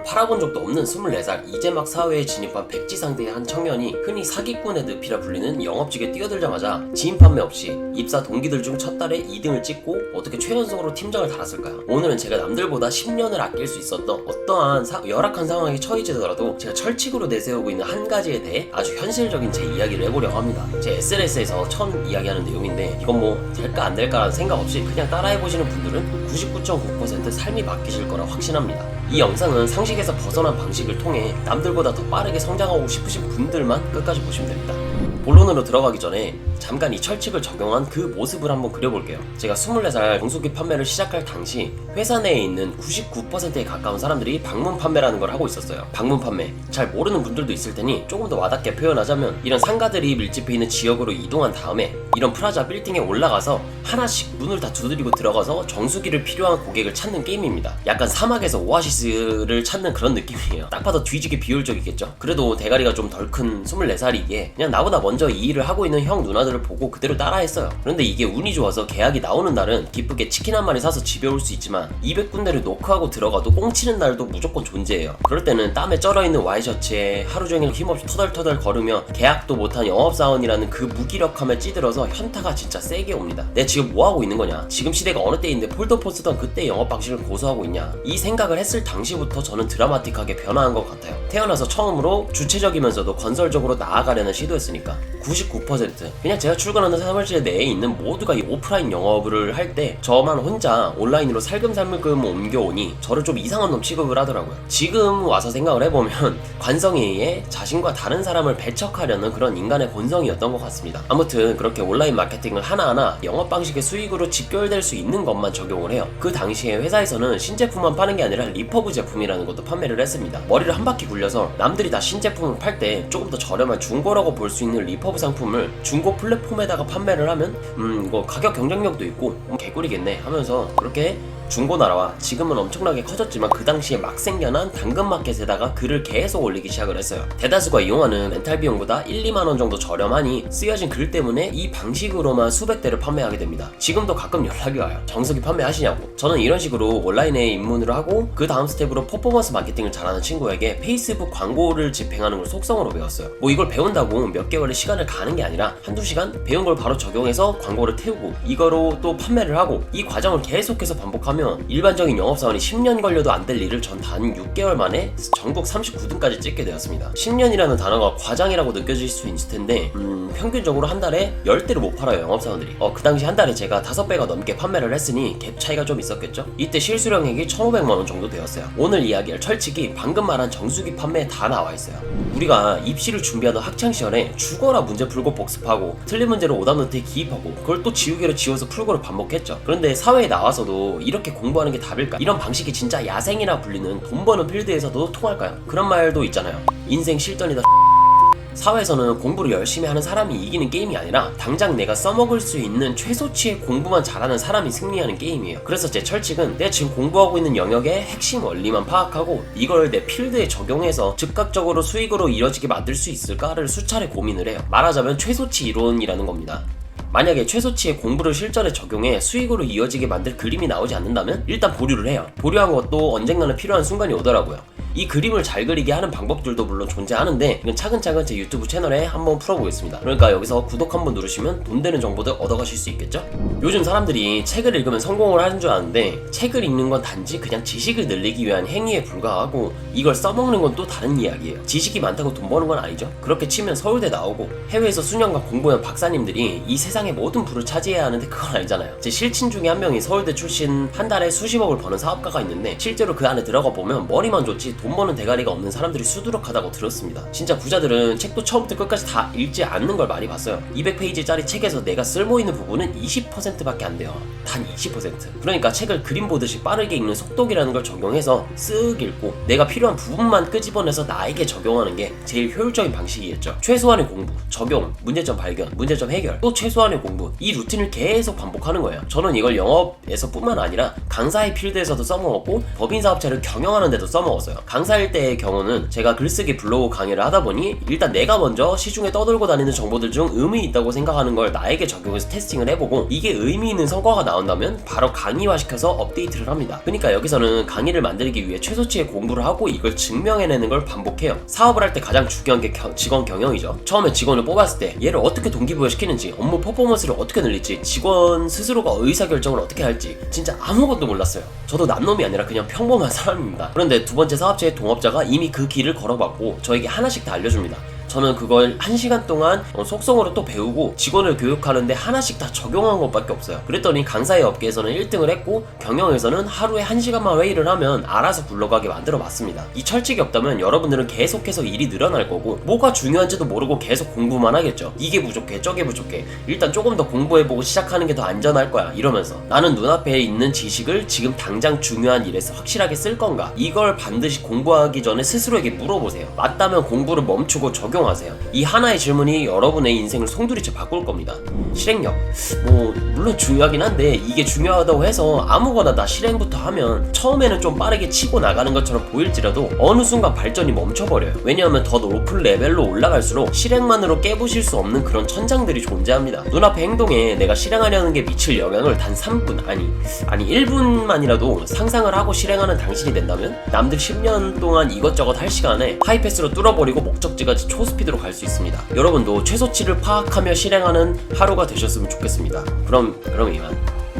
영업을 팔아본 적도 없는 24살 이제 막 사회에 진입한 백지상대의 한 청년이 흔히 사기꾼의 늪이라 불리는 영업직에 뛰어들자마자 지인 판매 없이 입사 동기들 중 첫 달에 2등을 찍고 어떻게 최연소로 팀장을 달았을까요? 오늘은 제가 남들보다 10년을 아낄 수 있었던 어떠한 사- 열악한 상황에 처해지더라도 제가 철칙으로 내세우고 있는 한 가지에 대해 아주 현실적인 제 이야기를 해보려고 합니다. 제 SNS에서 처음 이야기하는 내용인데 이건 뭐 될까 안 될까라는 생각 없이 그냥 따라해보시는 분들은 99.9% 삶이 바뀌실 거라 확신합니다. 이 영상은 상식에서 벗어난 방식을 통해 남들보다 더 빠르게 성장하고 싶으신 분들만 끝까지 보시면 됩니다. 본론으로 들어가기 전에 잠깐 이 철칙을 적용한 그 모습을 한번 그려볼게요. 제가 24살 정수기 판매를 시작할 당시 회사 내에 있는 99%에 가까운 사람들이 방문 판매라는 걸 하고 있었어요. 방문 판매. 잘 모르는 분들도 있을 테니 조금 더 와닿게 표현하자면 이런 상가들이 밀집해 있는 지역으로 이동한 다음에 이런 프라자 빌딩에 올라가서 하나씩 문을 다 두드리고 들어가서 정수기를 필요한 고객을 찾는 게임입니다. 약간 사막에서 오아시스를 찾는 그런 느낌이에요. 딱 봐도 뒤지게 비효율적이겠죠. 그래도 대가리가 좀 덜 큰 24살이기에 그냥 나보다 먼저 이 일을 하고 있는 형 누나들을 보고 그대로 따라했어요. 그런데 이게 운이 좋아서 계약이 나오는 날은 기쁘게 치킨 한 마리 사서 집에 올 수 있지만 200군데를 노크하고 들어가도 꽁치는 날도 무조건 존재해요. 그럴 때는 땀에 쩔어있는 와이셔츠에 하루 종일 힘없이 터덜터덜 걸으며 계약도 못한 영업사원이라는 그 무기력함에 찌들어서 현타가 진짜 세게 옵니다. 내가 지금 뭐하고 있는 거냐? 지금 시대가 어느 때인데 폴더폰 쓰던 그때 영업 방식을 고수하고 있냐? 이 생각을 했을 당시부터 저는 드라마틱하게 변화한 것 같아요. 태어나서 처음으로 주체적이면서도 건설적으로 나아가려는 시도였으니까 99% 그냥 제가 출근하는 사무실 내에 있는 모두가 이 오프라인 영업을 할 때 저만 혼자 온라인으로 살금살금 옮겨오니 저를 좀 이상한 놈 취급을 하더라고요. 지금 와서 생각을 해보면 관성에 의해 자신과 다른 사람을 배척하려는 그런 인간의 본성이었던 것 같습니다. 아무튼 그렇게 온라인 마케팅을 하나하나 영업 방식의 수익으로 직결될 수 있는 것만 적용을 해요. 그 당시에 회사에서는 신제품만 파는 게 아니라 리퍼브 제품이라는 것도 판매를 했습니다. 머리를 한 바퀴 굴려서 남들이 다 신제품을 팔 때 조금 더 저렴한 중고라고 볼 수 있는 리퍼브 상품을 중고 플랫 폼에다가 판매를 하면 음 이거 가격 경쟁력도 있고 음, 개꿀이겠네 하면서 그렇게 중고 나라와 지금은 엄청나게 커졌지만 그 당시에 막 생겨난 당근마켓에다가 글을 계속 올리기 시작을 했어요. 대다수가 이용하는 렌탈 비용보다 1, 2만 원 정도 저렴하니 쓰여진 글 때문에 이 방식으로만 수백 대를 판매하게 됩니다. 지금도 가끔 연락이 와요. 정석이 판매하시냐고. 저는 이런 식으로 온라인에 입문을 하고 그 다음 스텝으로 퍼포먼스 마케팅을 잘하는 친구에게 페이스북 광고를 집행하는 걸 속성으로 배웠어요. 뭐 이걸 배운다고 몇 개월의 시간을 가는 게 아니라 한두 시간 배운 걸 바로 적용해서 광고를 태우고 이거로 또 판매를 하고 이 과정을 계속해서 반복하면 일반적인 영업사원이 10년 걸려도 안 될 일을 전 단 6개월 만에 전국 39등까지 찍게 되었습니다. 10년이라는 단어가 과장이라고 느껴질 수 있을 텐데 음, 평균적으로 한 달에 10대를 못 팔아요 영업사원들이. 어, 그 당시 한 달에 제가 5배가 넘게 판매를 했으니 갭 차이가 좀 있었겠죠? 이때 실수령액이 1,500만 원 정도 되었어요. 오늘 이야기할 철칙이 방금 말한 정수기 판매에 다 나와 있어요. 우리가 입시를 준비하던 학창 시절에 죽어라 문제 풀고 복습하고 틀린 문제로 오답노트에 기입하고 그걸 또 지우개로 지워서 풀고를 반복했죠. 그런데 사회에 나와서도 이렇게 공부하는 게 답일까? 이런 방식이 진짜 야생이라 불리는 돈 버는 필드에서도 통할까요? 그런 말도 있잖아요. 인생 실전이다. 사회에서는 공부를 열심히 하는 사람이 이기는 게임이 아니라 당장 내가 써먹을 수 있는 최소치의 공부만 잘하는 사람이 승리하는 게임이에요. 그래서 제 철칙은 내가 지금 공부하고 있는 영역의 핵심 원리만 파악하고 이걸 내 필드에 적용해서 즉각적으로 수익으로 이뤄지게 만들 수 있을까를 수차례 고민을 해요. 말하자면 최소치 이론이라는 겁니다. 만약에 최소치의 공부를 실전에 적용해 수익으로 이어지게 만들 그림이 나오지 않는다면 일단 보류를 해요. 보류한 것도 언젠가는 필요한 순간이 오더라고요. 이 그림을 잘 그리게 하는 방법들도 물론 존재하는데 이건 차근차근 제 유튜브 채널에 한번 풀어보겠습니다. 그러니까 여기서 구독 한번 누르시면 돈 되는 정보들 얻어가실 수 있겠죠? 요즘 사람들이 책을 읽으면 성공을 하는 줄 아는데 책을 읽는 건 단지 그냥 지식을 늘리기 위한 행위에 불과하고 이걸 써먹는 건 또 다른 이야기예요. 지식이 많다고 돈 버는 건 아니죠. 그렇게 치면 서울대 나오고 해외에서 수년간 공부한 박사님들이 이 세상의 모든 부를 차지해야 하는데 그건 아니잖아요. 제 실친 중에 한 명이 서울대 출신 한 달에 수십억을 버는 사업가가 있는데 실제로 그 안에 들어가 보면 머리만 좋지 돈 버는 대가리가 없는 사람들이 수두룩하다고 들었습니다. 진짜 부자들은 책도 처음부터 끝까지 다 읽지 않는 걸 많이 봤어요. 200페이지짜리 책에서 내가 쓸모 있는 부분은 20%밖에 안 돼요. 단 20%. 그러니까 책을 그림 보듯이 빠르게 읽는 속독이라는 걸 적용해서 쓱 읽고 내가 필요한 부분만 끄집어내서 나에게 적용하는 게 제일 효율적인 방식이겠죠. 최소한의 공부, 적용, 문제점 발견, 문제점 해결, 또 최소한의 공부 이 루틴을 계속 반복하는 거예요. 저는 이걸 영업에서뿐만 아니라 강사의 필드에서도 써먹었고 법인 사업체를 경영하는 데도 써먹었어요. 강사일 때의 경우는 제가 글쓰기 블로그 강의를 하다 보니 일단 내가 먼저 시중에 떠돌고 다니는 정보들 중 의미 있다고 생각하는 걸 나에게 적용해서 테스팅을 해보고 이게 의미 있는 성과가 나온다면 바로 강의화시켜서 업데이트를 합니다. 그러니까 여기서는 강의를 만들기 위해 최소치의 공부를 하고 이걸 증명해내는 걸 반복해요. 사업을 할 때 가장 중요한 게 겨- 직원 경영이죠. 처음에 직원을 뽑았을 때 얘를 어떻게 동기부여시키는지 업무 퍼포먼스를 어떻게 늘릴지 직원 스스로가 의사결정을 어떻게 할지 진짜 아무것도 몰랐어요. 저도 남놈이 아니라 그냥 평범한 사람입니다. 그런데 두 번째 사업 동업자가 이미 그 길을 걸어봤고 저에게 하나씩 다 알려줍니다. 저는 그걸 한 시간 동안 어, 속성으로 또 배우고 직원을 교육하는데 하나씩 다 적용한 것밖에 없어요. 그랬더니 강사의 업계에서는 1등을 했고 경영에서는 하루에 한 시간만 회의를 하면 알아서 굴러가게 만들어 봤습니다. 이 철칙이 없다면 여러분들은 계속해서 일이 늘어날 거고 뭐가 중요한지도 모르고 계속 공부만 하겠죠. 이게 부족해, 저게 부족해. 일단 조금 더 공부해보고 시작하는 게 더 안전할 거야. 이러면서 나는 눈앞에 있는 지식을 지금 당장 중요한 일에서 확실하게 쓸 건가? 이걸 반드시 공부하기 전에 스스로에게 물어보세요. 맞다면 공부를 멈추고 적용 하세요. 이 하나의 질문이 여러분의 인생을 송두리째 바꿀 겁니다. 실행력. 뭐, 물론 중요하긴 한데, 이게 중요하다고 해서 아무거나 다 실행부터 하면 처음에는 좀 빠르게 치고 나가는 것처럼 보일지라도 어느 순간 발전이 멈춰버려요. 왜냐하면 더 높은 레벨로 올라갈수록 실행만으로 깨부실 수 없는 그런 천장들이 존재합니다. 눈앞의 행동에 내가 실행하려는 게 미칠 영향을 단 3분, 아니, 아니 1분만이라도 상상을 하고 실행하는 당신이 된다면 남들 10년 동안 이것저것 할 시간에 하이패스로 뚫어버리고 목적지까지 초 스피드로 갈 수 있습니다. 여러분도 최소치를 파악하며 실행하는 하루가 되셨으면 좋겠습니다. 그럼, 그럼 이만.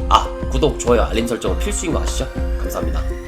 아, 구독, 좋아요, 알림 설정은 필수인 거 아시죠? 감사합니다.